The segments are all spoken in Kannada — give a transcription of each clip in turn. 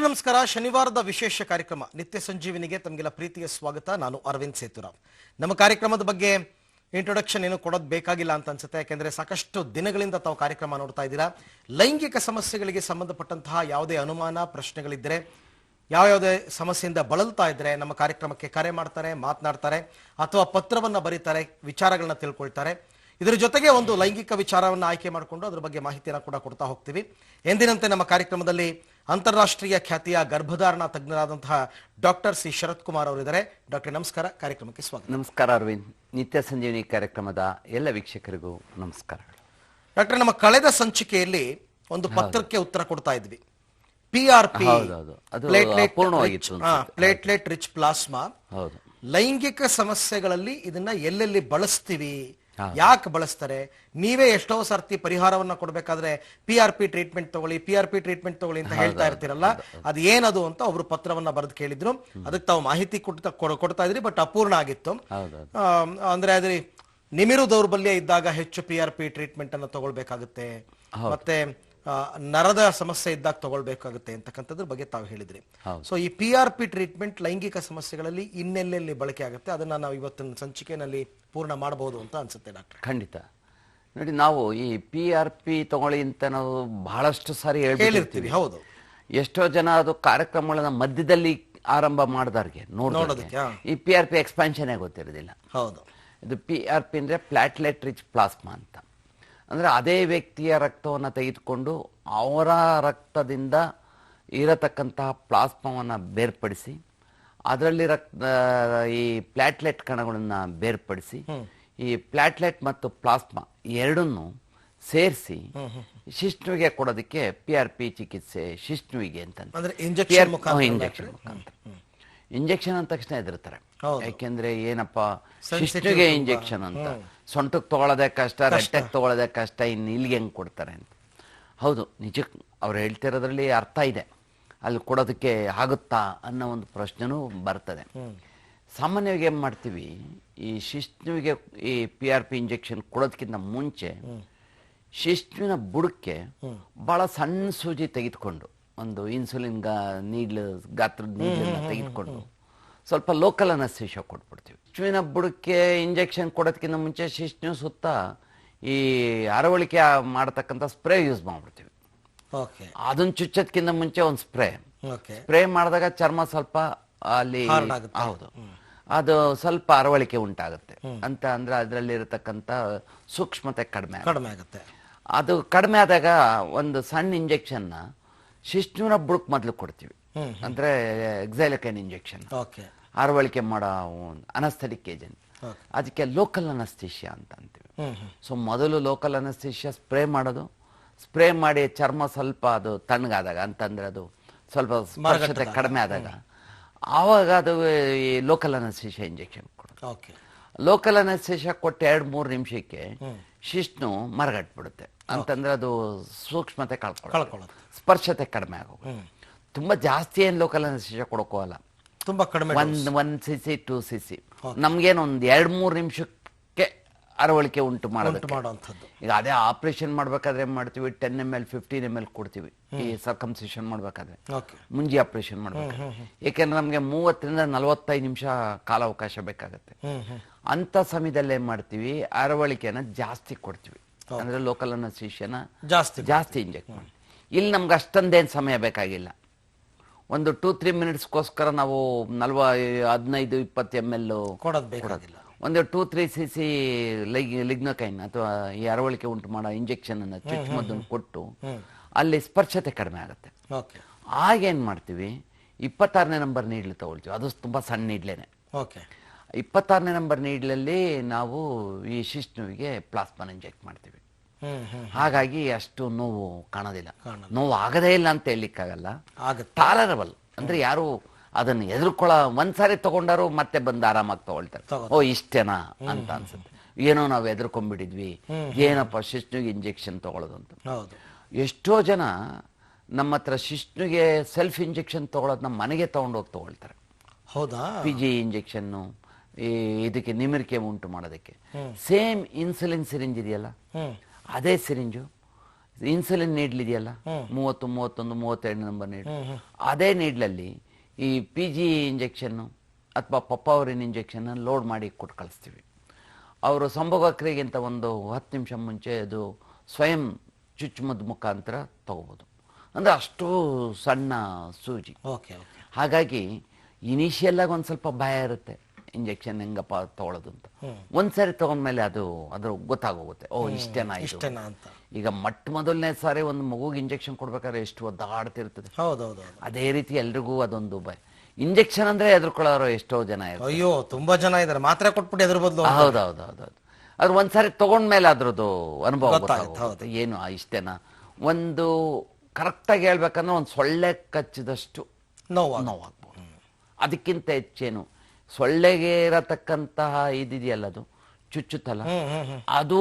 ನಮಸ್ಕಾರ. ಶನಿವಾರದ ವಿಶೇಷ ಕಾರ್ಯಕ್ರಮ. ನಿತ್ಯ ಸಂಜೀವಿನಿಗೆ ತಮಗೆಲ್ಲ ಪ್ರೀತಿಯ ಸ್ವಾಗತ. ನಾನು ಅರವಿಂದ್ ಸೇತುರಾವ್ ನಮ್ಮ ಕಾರ್ಯಕ್ರಮದ ಬಗ್ಗೆ ಇಂಟ್ರೊಡಕ್ಷನ್ ಏನು ಕೊಡೋದು ಬೇಕಾಗಿಲ್ಲ ಅಂತ ಅನ್ಸುತ್ತೆ. ಯಾಕೆಂದ್ರೆ ಸಾಕಷ್ಟು ದಿನಗಳಿಂದ ತಾವು ಕಾರ್ಯಕ್ರಮ ನೋಡ್ತಾ ಇದ್ದೀರಾ. ಲೈಂಗಿಕ ಸಮಸ್ಯೆಗಳಿಗೆ ಸಂಬಂಧಪಟ್ಟಂತಹ ಯಾವುದೇ ಅನುಮಾನ ಪ್ರಶ್ನೆಗಳಿದ್ದರೆ ಯಾವ್ಯಾವುದೇ ಸಮಸ್ಯೆಯಿಂದ ಬಳಲ್ತಾ ಇದ್ರೆ ನಮ್ಮ ಕಾರ್ಯಕ್ರಮಕ್ಕೆ ಕರೆ ಮಾಡ್ತಾರೆ, ಮಾತನಾಡ್ತಾರೆ, ಅಥವಾ ಪತ್ರವನ್ನ ಬರೀತಾರೆ, ವಿಚಾರಗಳನ್ನ ತಿಳ್ಕೊಳ್ತಾರೆ. ಇದರ ಜೊತೆಗೆ ಒಂದು ಲೈಂಗಿಕ ವಿಚಾರವನ್ನ ಆಯ್ಕೆ ಮಾಡಿಕೊಂಡು ಅದ್ರ ಬಗ್ಗೆ ಮಾಹಿತಿಯನ್ನು ಕೂಡ ಕೊಡ್ತಾ ಹೋಗ್ತೀವಿ. ಎಂದಿನಂತೆ ನಮ್ಮ ಕಾರ್ಯಕ್ರಮದಲ್ಲಿ ಅಂತಾರಾಷ್ಟ್ರೀಯ ಖ್ಯಾತಿಯ ಗರ್ಭಧಾರಣಾ ತಜ್ಞರಾದಂತಹ ಡಾಕ್ಟರ್ ಸಿ ಶರತ್ ಕುಮಾರ್ ಅವರಿದ್ದಾರೆ. ಡಾಕ್ಟರ್ ನಮಸ್ಕಾರ. ಕಾರ್ಯಕ್ರಮಕ್ಕೆ ಸ್ವಾಗತ. ನಮಸ್ಕಾರ ಅರವಿಂದ್. ನಿತ್ಯ ಸಂಜೀವಿನಿ ಕಾರ್ಯಕ್ರಮದ ಎಲ್ಲ ವೀಕ್ಷಕರಿಗೂ ನಮಸ್ಕಾರಗಳು. ಡಾಕ್ಟರ್ ನಮ್ಮ ಕಳೆದ ಸಂಚಿಕೆಯಲ್ಲಿ ಒಂದು ಪತ್ರಕ್ಕೆ ಉತ್ತರ ಕೊಡ್ತಾ ಇದ್ವಿ. P R P. Platelet rich plasma ಹೌದು. ಲೈಂಗಿಕ ಸಮಸ್ಯೆಗಳಲ್ಲಿ ಇದನ್ನ ಎಲ್ಲೆಲ್ಲಿ ಬಳಸ್ತೀವಿ? ಯಾಕೆ ಬಳಸ್ತಾರೆ? ನೀವೇ ಎಷ್ಟೋ ಸರ್ತಿ ಪರಿಹಾರವನ್ನ ಕೊಡ್ಬೇಕಾದ್ರೆ ಪಿ ಆರ್ ಪಿ ಟ್ರೀಟ್ಮೆಂಟ್ ತಗೊಳ್ಳಿ ಪಿ ಆರ್ ಪಿ ಟ್ರೀಟ್ಮೆಂಟ್ ತಗೊಳ್ಳಿ ಅಂತ ಹೇಳ್ತಾ ಇರ್ತೀರಲ್ಲ ಅದು ಏನದು ಅಂತ ಒಬ್ರು ಪತ್ರವನ್ನ ಬರೆದು ಕೇಳಿದ್ರು. ಅದಕ್ಕೆ ತಾವು ಮಾಹಿತಿ ಕೊಡ್ತಾ ಕೊಡ್- ಕೊಡ್ತಾ ಇದ್ರಿ ಬಟ್ ಅಪೂರ್ಣ ಆಗಿತ್ತು. ಅಂದ್ರೆ ಅದ್ರಿ ನಿಮಿರು ದೌರ್ಬಲ್ಯ ಇದ್ದಾಗ ಹೆಚ್ಚು ಪಿ ಆರ್ ಪಿ ಟ್ರೀಟ್ಮೆಂಟ್ ಅನ್ನ ತಗೊಳ್ಬೇಕಾಗುತ್ತೆ. ಮತ್ತೆ ನರದ ಸಮಸ್ಯೆ ಇದ್ದಾಗ ತಗೊಳ್ಬೇಕಾಗುತ್ತೆ ಅಂತಕ್ಕಂಥದ್ರ ಬಗ್ಗೆ ತಾವು ಹೇಳಿದ್ರಿ. ಸೊ ಈ ಪಿ ಆರ್ ಪಿ ಟ್ರೀಟ್ಮೆಂಟ್ ಲೈಂಗಿಕ ಸಮಸ್ಯೆಗಳಲ್ಲಿ ಇನ್ನೆಲ್ಲೆಲ್ಲಿ ಬಳಕೆ ಆಗುತ್ತೆ ಅದನ್ನ ನಾವು ಇವತ್ತಿನ ಸಂಚಿಕೆಯಲ್ಲಿ ಪೂರ್ಣ ಮಾಡಬಹುದು ಅಂತ ಅನ್ಸುತ್ತೆ ಡಾಕ್ಟರ್. ಖಂಡಿತ. ನೋಡಿ ನಾವು ಈ ಪಿ ಆರ್ ಪಿ ತಗೊಳ್ಳಿ ಅಂತ ನಾವು ಬಹಳಷ್ಟು ಸಾರಿ ಹೇಳಿರ್ತೀವಿ ಹೌದು. ಎಷ್ಟೋ ಜನ ಅದು ಕಾರ್ಯಕ್ರಮಗಳನ್ನ ಮಧ್ಯದಲ್ಲಿ ಆರಂಭ ಮಾಡಿದವ್ರಿಗೆ ನೋಡೋದಕ್ಕೆ. ನೋಡೋದಕ್ಕೆ, ಈ ಪಿ ಆರ್ ಪಿ ಎಕ್ಸ್ಪಾನ್ಷನ್ ಗೊತ್ತಿರೋದಿಲ್ಲ. ಹೌದು. ಇದು ಪಿ ಆರ್ ಪಿ ಅಂದ್ರೆ ಪ್ಲಾಟ್ಲೆಟ್ ರಿಚ್ ಪ್ಲಾಸ್ಮಾ ಅಂತ. ಅಂದರೆ ಅದೇ ವ್ಯಕ್ತಿಯ ರಕ್ತವನ್ನು ತೆಗೆದುಕೊಂಡು ಅವರ ರಕ್ತದಿಂದ ಇರತಕ್ಕಂತಹ ಪ್ಲಾಸ್ಮಾವನ್ನು ಬೇರ್ಪಡಿಸಿ ಅದರಲ್ಲಿ ರಕ್ತ ಈ ಪ್ಲಾಟ್ಲೆಟ್ ಕಣಗಳನ್ನು ಬೇರ್ಪಡಿಸಿ ಈ ಪ್ಲಾಟ್ಲೆಟ್ ಮತ್ತು ಪ್ಲಾಸ್ಮಾ ಎರಡನ್ನು ಸೇರಿಸಿ ಶಿಷ್ಣುವಿಗೆ ಕೊಡೋದಕ್ಕೆ ಪಿ ಆರ್ ಪಿ ಚಿಕಿತ್ಸೆ ಶಿಷ್ಣುವಿಗೆ ಅಂತ ಇಂಜೆಕ್ಷನ್ ಮುಖಾಂತರ ಇಂಜೆಕ್ಷನ್ ಅಂದ ತಕ್ಷಣ ಹೆದರ್ತಾರೆ ಹೌದು. ಯಾಕೆಂದ್ರೆ ಏನಪ್ಪ ಶಿಷ್ಣುವಿಗೆ ಇಂಜೆಕ್ಷನ್ ಅಂತ. ಸೊಂಟಕ್ಕೆ ತಗೊಳ್ಳೋದೇ ಕಷ್ಟ ರಟ್ಟೆಗೆ ತಗೊಳ್ಳೋದೇ ಕಷ್ಟ ಇನ್ನು ಇಲ್ಲಿಗೆ ಹೆಂಗೆ ಕೊಡ್ತಾರೆ ಅಂತ. ಹೌದು ನಿಜಕ್ಕೆ ಅವ್ರು ಹೇಳ್ತಿರೋದ್ರಲ್ಲಿ ಅರ್ಥ ಇದೆ. ಅಲ್ಲಿ ಕೊಡೋದಕ್ಕೆ ಆಗುತ್ತಾ ಅನ್ನೋ ಒಂದು ಪ್ರಶ್ನೆನೂ ಬರ್ತದೆ. ಸಾಮಾನ್ಯವಾಗಿ ಏನು ಮಾಡ್ತೀವಿ ಈ ಶಿಷ್ಣುವಿಗೆ ಈ ಪಿ ಆರ್ ಪಿ ಇಂಜೆಕ್ಷನ್ ಕೊಡೋದಕ್ಕಿಂತ ಮುಂಚೆ ಶಿಷ್ಣುವಿನ ಬುಡಕ್ಕೆ ಭಾಳ ಸಣ್ಣ ಸೂಜಿ ತೆಗೆದುಕೊಂಡು ಒಂದು ಇನ್ಸುಲಿನ್ ಗಾ ನೀಡ್ಲು ಗಾತ್ರದ ನೀಡ್ಲನ್ನ ತೆಗೆದುಕೊಂಡು ಸ್ವಲ್ಪ ಲೋಕಲ್ ಅನಸ್ತೀಶ ಕೊಟ್ಬಿಡ್ತೀವಿ. ಶಿಶುವಿನ ಬುಡಕ್ಕೆ ಇಂಜೆಕ್ಷನ್ ಕೊಡೋದಕ್ಕಿಂತ ಮುಂಚೆ ಶಿಶು ಸುತ್ತ ಈ ಅರವಳಿಕೆ ಮಾಡತಕ್ಕಂಥ ಸ್ಪ್ರೇ ಯೂಸ್ ಮಾಡ್ಬಿಡ್ತೀವಿ. ಓಕೆ ಅದನ್ನ ಚುಚ್ಚೋದಕ್ಕಿಂತ ಮುಂಚೆ ಒಂದು ಸ್ಪ್ರೇ ಓಕೆ ಸ್ಪ್ರೇ ಮಾಡಿದಾಗ ಚರ್ಮ ಸ್ವಲ್ಪ ಅಲ್ಲಿ. ಹೌದು. ಅದು ಸ್ವಲ್ಪ ಅರವಳಿಕೆ ಉಂಟಾಗುತ್ತೆ. ಅಂತ ಅಂದ್ರೆ ಅದರಲ್ಲಿ ಇರತಕ್ಕಂಥ ಸೂಕ್ಷ್ಮತೆ ಕಡಿಮೆ. ಕಡಿಮೆ ಆಗುತ್ತೆ. ಅದು ಕಡಿಮೆ ಆದಾಗ ಒಂದು ಸಣ್ಣ ಇಂಜೆಕ್ಷನ್ ಶಿಷ್ಣುನ ಬುಡಕ್ ಮೊದಲು ಕೊಡ್ತೀವಿ. ಅಂದ್ರೆ ಎಕ್ಸೈಲಕೈನ್ ಇಂಜೆಕ್ಷನ್ ಓಕೆ ಅರವಳಿಕೆ ಮಾಡೋ ಅನಸ್ಥೆಟಿಕ್ ಏಜೆಂಟ್. ಅದಕ್ಕೆ ಲೋಕಲ್ ಅನಸ್ತೇಷಿಯಾ ಅಂತ ಅಂತೀವಿ ಸೊ ಮೊದಲು ಲೋಕಲ್ ಅನಸ್ತೇಷಿಯಾ ಸ್ಪ್ರೇ ಮಾಡೋದು. ಸ್ಪ್ರೇ ಮಾಡಿ ಚರ್ಮ ಸ್ವಲ್ಪ ಅದು ತಣ್ಣಗಾದಾಗ ಅಂತಂದ್ರೆ ಅದು ಸ್ವಲ್ಪ ಸ್ಪರ್ಶತೆ ಕಡಿಮೆ ಆದಾಗ. ಆವಾಗ ಅದು ಈ ಲೋಕಲ್ ಅನಸ್ತೇಷಿಯಾ ಇಂಜೆಕ್ಷನ್ ಕೊಡೋದು. ಓಕೆ. ಲೋಕಲ್ ಅನಸ್ತೇಷಿಯಾ ಕೊಟ್ಟು ಎರಡು ಮೂರು ನಿಮಿಷಕ್ಕೆ ಶಿಷ್ಣು ಮರಗಟ್ಬಿಡುತ್ತೆ. ಅಂತಂದ್ರೆ ಅದು ಸೂಕ್ಷ್ಮತೆ ಕಳ್ಕೊಳ್ಳೋದು. ಸ್ಪರ್ಶತೆ ಕಡಿಮೆ ಆಗೋದು ತುಂಬಾ ಜಾಸ್ತಿ ಏನು ಲೋಕಲ್ ಅನಸ್ತೇಷಿಯಾ ಕೊಡೋಕೋಲ್ಲ ತುಂಬಾ ಕಡಿಮೆ ಒಂದು one C C two C C ನಮ್ಗೇನು ಒಂದ್ ಎರಡ್ ಮೂರ್ ನಿಮಿಷಕ್ಕೆ ಅರವಳಿಕೆ ಉಂಟು ಮಾಡೋದಕ್ಕೆ. ಮಾಡುವಂಥದ್ದು. ಈಗ ಅದೇ ಆಪರೇಷನ್ ಮಾಡ್ಬೇಕಾದ್ರೆ ಏನ್ ಮಾಡ್ತೀವಿ? Ten M L fifteen M L ಕೊಡ್ತೀವಿ. ಈ ಸರ್ಕಮ್ಸಿಷನ್ ಮಾಡ್ಬೇಕಾದ್ರೆ. ಓಕೆ ಮುಂಜಿ ಆಪರೇಷನ್ ಮಾಡ್ಬೇಕು ಏಕೆಂದ್ರೆ ನಮ್ಗೆ ಮೂವತ್ತರಿಂದ ನಲವತ್ತೈದು ನಿಮಿಷ ಕಾಲಾವಕಾಶ ಬೇಕಾಗತ್ತೆ. ಅಂತ ಸಮಯದಲ್ಲಿ ಏನ್ ಮಾಡ್ತೀವಿ? ಅರವಳಿಕೆನ ಜಾಸ್ತಿ ಕೊಡ್ತೀವಿ. ಅಂದ್ರೆ ಲೋಕಲ್ ಅನ್ನ ಜಾಸ್ತಿ ಜಾಸ್ತಿ ಇಂಜೆಕ್ಟ್ ಮಾಡಿ. ಇಲ್ಲಿ ನಮ್ಗೆ ಅಷ್ಟೊಂದೇನು ಸಮಯ ಬೇಕಾಗಿಲ್ಲ. ಒಂದು ಟೂ ತ್ರೀ ಮಿನಿಟ್ಸ್ಗೋಸ್ಕರ ನಾವು ನಲ್ವ ಹದಿನೈದು ಇಪ್ಪತ್ತು ಎಂ ಎಲ್ ಕೊಡೋದು ಬೇಕಾಗಿಲ್ಲ. ಒಂದು ಟೂ ತ್ರೀ ಸಿ ಸಿ ಲೈ ಲಿಗ್ನಕೈನ್ ಅಥವಾ ಈ ಅರವಳಿಕೆ ಉಂಟು ಮಾಡೋ ಇಂಜೆಕ್ಷನ್ ಅನ್ನು ಚುಚ್ಚುಮದ್ದನ್ನು ಕೊಟ್ಟು ಅಲ್ಲಿ ಸ್ಪರ್ಶತೆ ಕಡಿಮೆ ಆಗುತ್ತೆ. ಆಗೇನು ಮಾಡ್ತೀವಿ? ಇಪ್ಪತ್ತಾರನೇ ನಂಬರ್ ನೀಡ್ಲು ತಗೊಳ್ತೀವಿ. ಅದು ತುಂಬ ಸಣ್ಣ ನೀಡ್ಲೇನೆ. ಓಕೆ. ಇಪ್ಪತ್ತಾರನೇ ನಂಬರ್ ನೀಡ್ಲಲ್ಲಿ ನಾವು ಈ ಶಿಷ್ಣುವಿಗೆ ಪ್ಲಾಸ್ಮಾನ್ ಇಂಜೆಕ್ಟ್ ಮಾಡ್ತೀವಿ. ಹಾಗಾಗಿ ಅಷ್ಟು ನೋವು ಕಾಣೋದಿಲ್ಲ. ನೋವು ಆಗದೇ ಇಲ್ಲ ಅಂತ ಹೇಳಲಿಕ್ಕಾಗಲ್ಲ. ಟಾಲರಬಲ್ ಅಂದ್ರೆ ಯಾರು ಅದನ್ನ ಎದುರ್ಕೊಳ್ಳೋ ಒಂದ್ಸಾರಿ ತಗೊಂಡಾರು ಮತ್ತೆ ಬಂದು ಆರಾಮಾಗಿ ತಗೊಳ್ತಾರೆ. ಓ ಇಷ್ಟೇನಾ ಅಂತ ಅನ್ಸುತ್ತೆ. ಏನೋ ನಾವು ಎದುರ್ಕೊಂಡ್ಬಿಟ್ಟಿದ್ವಿ. ಏನಪ್ಪ ಶಿಷ್ಣುಗೆ ಇಂಜೆಕ್ಷನ್ ತಗೊಳ್ಳೋದು ಅಂತ. ಹೌದು. ಎಷ್ಟೋ ಜನ ನಮ್ಮ ಹತ್ರ ಶಿಷ್ಣುಗೆ ಸೆಲ್ಫ್ ಇಂಜೆಕ್ಷನ್ ತಗೊಳ್ಳೋದನ್ನ ಮನೆಗೆ ತಗೊಂಡೋಗಿ ತಗೊಳ್ತಾರೆ. ಹೌದಾ? ಪಿ ಜಿ ಇಂಜೆಕ್ಷನ್ನು ಈ ಇದಕ್ಕೆ ನಿಮಿರಿಕೆ ಉಂಟು ಮಾಡೋದಕ್ಕೆ. ಸೇಮ್ ಇನ್ಸುಲಿನ್ ಸಿರಿಂಜ್ ಇದೆಯಲ್ಲ? ಅದೇ ಸಿರಿಂಜು. ಇನ್ಸುಲಿನ್ ನೀಡ್ಲ್ ಇದೆಯಲ್ಲ ಮೂವತ್ತು ಮೂವತ್ತೊಂದು ಮೂವತ್ತೆರಡು ನಂಬರ್ ನೀಡ್ಲು. ಅದೇ ನೀಡ್ಲಲ್ಲಿ ಈ ಪಿ ಜಿ ಇಂಜೆಕ್ಷನ್ನು ಅಥವಾ ಪಪ್ಪಾವರಿನ್ ಇಂಜೆಕ್ಷನ್ ಲೋಡ್ ಮಾಡಿ ಕೊಟ್ಟು ಕಳಿಸ್ತೀವಿ. ಅವರು ಸಂಭೋಗಕ್ರಿಯೆಗಿಂತ ಒಂದು ಹತ್ತು ನಿಮಿಷ ಮುಂಚೆ ಅದು ಸ್ವಯಂ ಚುಚ್ಚುಮದ್ದು ಮುಖಾಂತರ ತಗೋಬೋದು. ಅಂದರೆ ಅಷ್ಟು ಸಣ್ಣ ಸೂಜಿ. Okay okay. ಹಾಗಾಗಿ ಇನಿಷಿಯಲ್ ಆಗಿ ಒಂದು ಸ್ವಲ್ಪ ಭಯ ಇರುತ್ತೆ. ಇಂಜೆಕ್ಷನ್ ಹೆಂಗಪ್ಪ ತಗೊಳ್ಳೋದು ಅಂತ. ಒಂದ್ಸರಿ ತಗೊಂಡ್ಮೇಲೆ ಅದು ಅದ್ರ ಗೊತ್ತಾಗೋಗುತ್ತೆ. ಓ ಇಷ್ಟೇನಾ ಇದು? ಇಷ್ಟೇನಾ ಅಂತ. ಈಗ ಮೊಟ್ಟ ಮೊದಲನೇ ಸಾರಿ ಒಂದು ಮಗುಗೆ ಇಂಜೆಕ್ಷನ್ ಕೊಡ್ಬೇಕಾದ್ರೆ ಎಷ್ಟು ಒದ್ದಾಡ್ತಿರ್ತದೆ. ಹೌದೌದು ಅದೇ ರೀತಿ ಎಲ್ರಿಗೂ ಅದೊಂದು ಭಯ. ಇಂಜೆಕ್ಷನ್ ಅಂದ್ರೆ ಎದುರ್ಕೊಳ್ಳೋರು ಎಷ್ಟೋ ಜನ ಇರ್ತಾರೆ. ಅಯ್ಯೋ ತುಂಬಾ ಜನ ಇದ್ದಾರೆ. ಮಾತ್ರೆ ಕೊಟ್ಬಿಟ್ಟು ಅದ್ರ ಬದಲು ಹೌದೌದೌದೌದು. ಅದು ಅದ್ರ ಒಂದ್ಸಾರಿ ತಗೊಂಡ್ಮೇಲೆ ಅದ್ರದ್ದು ಅನುಭವ ಗೊತ್ತಾಗುತ್ತೆ, ಏನು ಇಷ್ಟೇನಾ? ಒಂದು ಕರೆಕ್ಟಾಗಿ ಹೇಳ್ಬೇಕಂದ್ರೆ ಒಂದು ಸೊಳ್ಳೆ ಕಚ್ಚಿದಷ್ಟು ನೋವು ನೋವಾಗ್ಬೋದು. ಅದಕ್ಕಿಂತ ಹೆಚ್ಚೇನು ಸೊಳ್ಳೆಗೆ ಇರತಕ್ಕಂತಹ ಇದಿದೆಯಲ್ಲ ಅದು? ಚುಚ್ಚುತ್ತಲ್ಲ ಅದು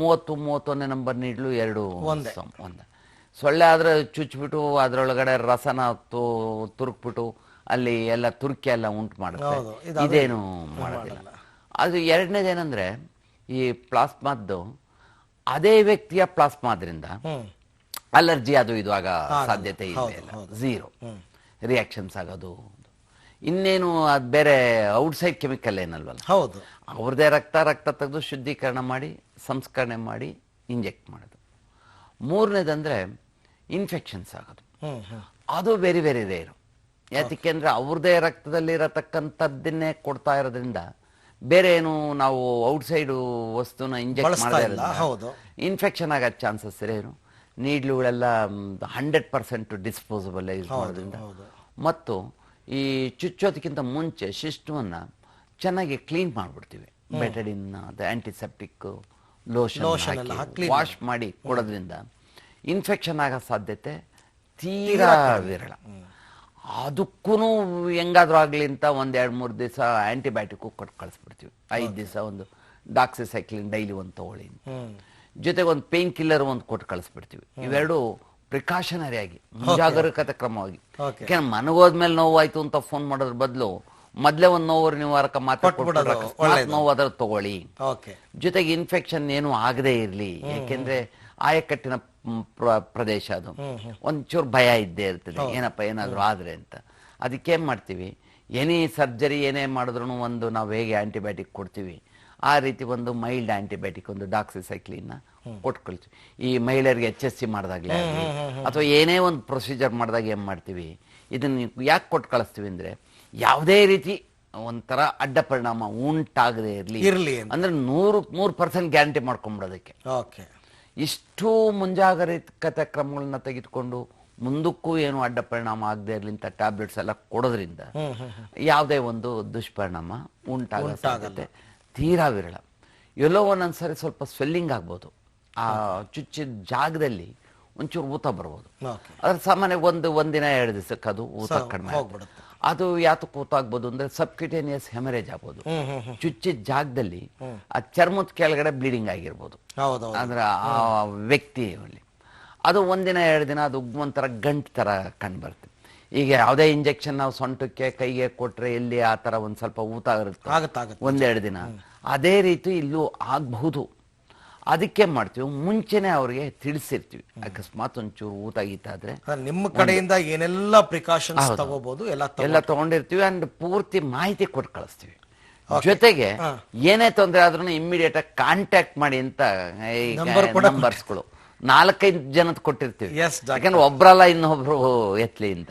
ಮೂವತ್ತು ಮೂವತ್ತೊಂದನೇ ನಂಬರ್ ನೀಡ್ಲು ಎರಡು ಒಂದು. ಸೊಳ್ಳೆ ಆದ್ರೆ ಚುಚ್ಚಿಬಿಟ್ಟು ಅದರೊಳಗಡೆ ರಸನ ತು ತುರುಕ್ಬಿಟ್ಟು ಅಲ್ಲಿ ಎಲ್ಲ ತುರ್ಕಿ ಎಲ್ಲ ಉಂಟು ಮಾಡುತ್ತೆ. ಇದೇನು ಮಾಡೋದಿಲ್ಲ. ಅದು ಎರಡನೇದೇನಂದ್ರೆ ಈ ಪ್ಲಾಸ್ಮಾದ್ದು ಅದೇ ವ್ಯಕ್ತಿಯ ಪ್ಲಾಸ್ಮಾದ್ರಿಂದ ಅಲರ್ಜಿ ಅದು ಇದು ಆಗ ಸಾಧ್ಯತೆ ಇದೆ ಜೀರೋ ಝೀರೋ ರಿಯಾಕ್ಷನ್ಸ್ ಆಗೋದು ಇನ್ನೇನು ಅದು ಬೇರೆ ಔಟ್ಸೈಡ್ ಕೆಮಿಕಲ್ ಏನಲ್ವಲ್ಲ? ಹೌದು. ಅವ್ರದೇ ರಕ್ತ ರಕ್ತ ತೆಗೆದು ಶುದ್ಧೀಕರಣ ಮಾಡಿ ಸಂಸ್ಕರಣೆ ಮಾಡಿ ಇಂಜೆಕ್ಟ್ ಮಾಡೋದು. ಮೂರನೇದಂದ್ರೆ ಇನ್ಫೆಕ್ಷನ್ಸ್ ಆಗೋದು. ಅದು ವೆರಿ ವೆರಿ ರೇರು ಯಾತಕ್ಕೆಂದ್ರೆ ಅವ್ರದೇ ರಕ್ತದಲ್ಲಿರತಕ್ಕಂಥದ್ದನ್ನೇ ಕೊಡ್ತಾ ಇರೋದ್ರಿಂದ ಬೇರೆ ಏನು ನಾವು ಔಟ್ಸೈಡು ವಸ್ತುನ ಇಂಜೆಕ್ಟ್ ಮಾಡ್ತಾ ಮಾಡದೇ ಇರೋದ್ರಿಂದ ಹೌದು. ಇನ್ಫೆಕ್ಷನ್ ಆಗೋ ಚಾನ್ಸಸ್ ಇರೇನು ನೀಡ್ಲುಗಳೆಲ್ಲ ಹಂಡ್ರೆಡ್ ಪರ್ಸೆಂಟ್ ಡಿಸ್ಪೋಸಬಲ್ ಯೂಸ್ ಮಾಡೋದ್ರಿಂದ. ಮತ್ತು ಈ ಚುಚ್ಚೋದಕ್ಕಿಂತ ಮುಂಚೆ ಶಿಷ್ಟವನ್ನು ಚೆನ್ನಾಗಿ ಕ್ಲೀನ್ ಮಾಡಿಬಿಡ್ತೀವಿ. ಬೆಟಡಿನ್ ಅದು ಆ್ಯಂಟಿಸೆಪ್ಟಿಕ್ ಲೋಷನ್ ವಾಶ್ ಮಾಡಿ. ಕೊಡೋದ್ರಿಂದ ಇನ್ಫೆಕ್ಷನ್ ಆಗೋ ಸಾಧ್ಯತೆ ತೀರಾ ವಿರಳ. ಅದಕ್ಕೂ ಹೆಂಗಾದ್ರೂ ಆಗಲಿ ಅಂತ ಒಂದು ಎರಡು ಮೂರು ದಿವಸ ಆ್ಯಂಟಿಬಯೋಟಿಕ್ ಕೊಟ್ಟು ಕಳಿಸ್ಬಿಡ್ತೀವಿ. ಐದು ದಿವಸ ಒಂದು ಡಾಕ್ಸಿಸೈಕ್ಲಿನ್ ಡೈಲಿ ಒಂದು ತಗೊಳ್ಳಿ. ಜೊತೆಗೆ ಒಂದು ಪೇನ್ ಕಿಲ್ಲರ್ ಒಂದು ಕೊಟ್ಟು ಕಳಿಸ್ಬಿಡ್ತೀವಿ. ಇವೆರಡು ಪ್ರಿಕಾಷನರಿ ಆಗಿ ಮುಂಜಾಗರೂಕತೆ ಕ್ರಮವಾಗಿ. ಯಾಕೆಂದ್ರೆ ಮನಗೋದ್ಮೇಲೆ ನೋವು ಆಯ್ತು ಅಂತ ಫೋನ್ ಮಾಡೋದ್ರ ಬದಲು ಮೊದಲೇ ಒಂದು ನೋವು ನಿವಾರಕ ಕೊಟ್ಬಿಟ್ರೆ ನೋವು ಅದ್ರ ತಗೊಳ್ಳಿ. ಜೊತೆಗೆ ಇನ್ಫೆಕ್ಷನ್ ಏನು ಆಗದೇ ಇರಲಿ. ಯಾಕೆಂದ್ರೆ ಆಯಕಟ್ಟಿನ ಪ್ರ- ಪ್ರದೇಶ ಅದು. ಒಂಚೂರು ಭಯ ಇದ್ದೇ ಇರ್ತದೆ. ಏನಪ್ಪ ಏನಾದ್ರು ಆದ್ರೆ ಅಂತ. ಅದಕ್ಕೆ ಏನ್ ಮಾಡ್ತೀವಿ? ಎನಿ ಸರ್ಜರಿ ಏನೇ ಮಾಡಿದ್ರು ಒಂದು ನಾವು ಹೇಗೆ ಆಂಟಿಬಯೋಟಿಕ್ ಕೊಡ್ತೀವಿ? ಆ ರೀತಿ ಒಂದು ಮೈಲ್ಡ್ ಆಂಟಿಬಯೋಟಿಕ್ ಒಂದು ಡಾಕ್ಸಿಸೈಕ್ಲಿನ್ ಕೊಟ್ಕೊಳ್ತೀವಿ. ಕಳ್ತೀವಿ ಈ ಮಹಿಳೆಯರಿಗೆ ಎಚ್ ಎಸ್ ಸಿ ಮಾಡಿದಾಗಲೇ ಅಥವಾ ಏನೇ ಒಂದು ಪ್ರೊಸೀಜರ್ ಮಾಡಿದಾಗ ಏನ್ ಮಾಡ್ತೀವಿ? ಇದನ್ನ ಯಾಕೆ ಕೊಟ್ಟು ಕಳಿಸ್ತೀವಿ ಅಂದ್ರೆ ಯಾವುದೇ ರೀತಿ ಒಂಥರ ಅಡ್ಡ ಪರಿಣಾಮ ಉಂಟಾಗದೇ ಇರಲಿ ಇರ್ಲಿ. ಅಂದ್ರೆ ನೂರು ನೂರು ಪರ್ಸೆಂಟ್ ಗ್ಯಾರಂಟಿ ಮಾಡ್ಕೊಂಬಿಡೋದಕ್ಕೆ ಓಕೆ. ಇಷ್ಟು ಮುಂಜಾಗ್ರತೆ ಕ್ರಮಗಳನ್ನ ತೆಗೆದುಕೊಂಡು ಮುಂದಕ್ಕೂ ಏನು ಅಡ್ಡ ಪರಿಣಾಮ ಆಗದೆ ಇರಲಿ ಅಂತ ಟ್ಯಾಬ್ಲೆಟ್ಸ್ ಎಲ್ಲ ಕೊಡೋದ್ರಿಂದ ಯಾವುದೇ ಒಂದು ದುಷ್ಪರಿಣಾಮ ಉಂಟಾಗೋ ಸಾಧ್ಯತೆ. ತೀರಾ ವಿರಳ. ಎಲ್ಲೋ ಒಂದೊಂದ್ಸರಿ ಸ್ವಲ್ಪ ಸ್ವೆಲ್ಲಿಂಗ್ ಆಗ್ಬೋದು. ಆ ಚುಚ್ಚಿದ ಜಾಗದಲ್ಲಿ ಒಂಚೂರು ಊತ ಬರ್ಬೋದು. ಅದ್ರ ಸಾಮಾನ್ಯ ಒಂದು ಒಂದಿನ ಎರಡು ದಿವಸಕ್ಕೆ ಅದು ಊತ ಕಡಿಮೆ. ಅದು ಯಾತಕ್ಕೆ ಊತ ಆಗ್ಬೋದು ಅಂದ್ರೆ ಸಬ್ಕ್ಯೂಟೇನಿಯಸ್ ಹೆಮರೇಜ್ ಆಗ್ಬೋದು. ಚುಚ್ಚಿದ ಜಾಗದಲ್ಲಿ ಆ ಚರ್ಮದ ಕೆಳಗಡೆ ಬ್ಲೀಡಿಂಗ್ ಆಗಿರ್ಬೋದು. ಅಂದ್ರೆ ಆ ವ್ಯಕ್ತಿ ಅದು ಒಂದಿನ ಎರಡು ದಿನ ಅದು ಒಂಥರ ಗಂಟು ತರ ಕಂಡು ಬರುತ್ತೆ ಈಗ ಯಾವುದೇ ಇಂಜೆಕ್ಷನ್ ನಾವು ಸೊಂಟಕ್ಕೆ ಕೈಗೆ ಕೊಟ್ರೆ ಇಲ್ಲಿ ಆ ತರ ಒಂದ್ ಸ್ವಲ್ಪ ಊತ ಆಗುತ್ತೆ ಒಂದೆರಡು ದಿನ. ಅದೇ ರೀತಿ ಇಲ್ಲೂ ಆಗಬಹುದು. ಅದಕ್ಕೆ ಮಾಡ್ತೀವಿ. ಮುಂಚೆನೆ ಅವ್ರಿಗೆ ತಿಳಿಸಿರ್ತೀವಿ. ಅಕಸ್ಮಾತ್ ಒಂಚೂರು ಊತ ಗೀತ ಆದ್ರೆ ನಿಮ್ಮ ಕಡೆಯಿಂದ ಏನೆಲ್ಲ ಪ್ರಿಕಾಷನ್ಸ್ ತಗೋಬಹುದು ಎಲ್ಲ ಎಲ್ಲ ತಗೊಂಡಿರ್ತೀವಿ ಅಂಡ್ ಪೂರ್ತಿ ಮಾಹಿತಿ ಕೊಟ್ಟು ಕಳಿಸ್ತೀವಿ. ಜೊತೆಗೆ ಏನೇ ತೊಂದರೆ ಆದ್ರೂ ಇಮ್ಮಿಡಿಯೇಟ್ ಆಗಿ ಕಾಂಟ್ಯಾಕ್ಟ್ ಮಾಡಿ ಅಂತ ನಂಬರ್ಸ್ಗಳು ನಾಲ್ಕೈದು ಜನದ ಕೊಟ್ಟಿರ್ತೀವಿ. Yes, doctor. ಯಾಕಂದ್ರೆ ಒಬ್ರಲ್ಲ ಇನ್ನೊಬ್ರು ಎತ್ಲಿ ಅಂತ.